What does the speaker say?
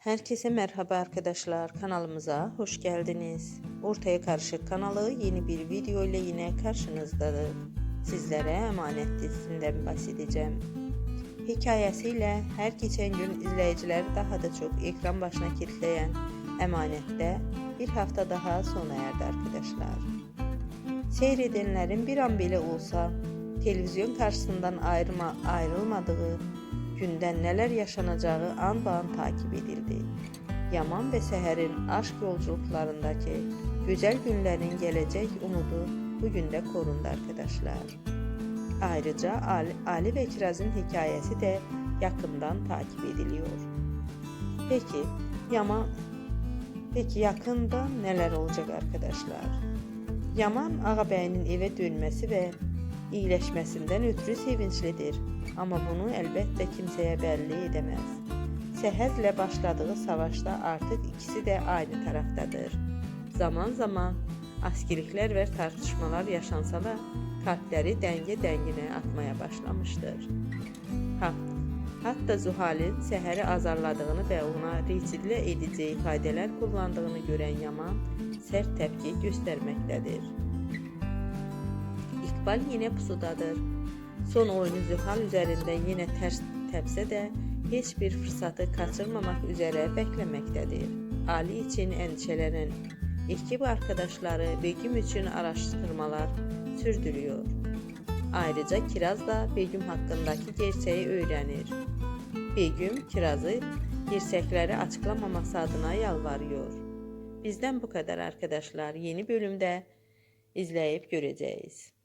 Herkese merhaba arkadaşlar. Kanalımıza hoş geldiniz. Ortaya Karışık kanalı yeni bir video ile yine karşınızdadır. Sizlere Emanet dizisinden bahsedeceğim. Hikayesiyle her geçen gün izleyicileri daha da çok ekran başına kilitleyen Emanet'te bir hafta daha sona erdi arkadaşlar. Seyredenlerin bir an bile olsa televizyon karşısından ayrıma, ayrılmadığı günden neler yaşanacağı an be an takip edildi. Yaman ve Seher'in aşk yolculuklarındaki güzel günlerin gelecek umudu bugün de korundu arkadaşlar. Ayrıca Ali, Ali ve Kiraz'ın hikayesi de yakından takip ediliyor. Peki Yaman Peki yakında neler olacak arkadaşlar? Yaman Ağabeyinin eve dönmesi ve iyileşmesinden ötürü sevinçlidir. Ama bunu elbette kimseye belli edemez. Seher'le başladığı savaşta artık ikisi de aynı taraftadır. Zaman zaman askerilikler ve tartışmalar yaşansa da kalpleri denge dengine atmaya başlamıştır. Ha, hatta Zuhal'in Seher'i azarladığını ve ona reçille edici ifadeler kullandığını gören Yaman sert tepki göstermektedir. İkbal yine pusudadır. Son oyunu Zühal üzerinde yine ters tepse de hiçbir fırsatı kaçırmamak üzere beklemektedir. Ali için endişelenen ekip arkadaşları Begüm için araştırmalar sürdürüyor. Ayrıca Kiraz da Begüm hakkındaki gerçeği öğrenir. Begüm Kiraz'ı gerçekleri açıklamaması adına yalvarıyor. Bizden bu kadar arkadaşlar. Yeni bölümde izleyip göreceğiz.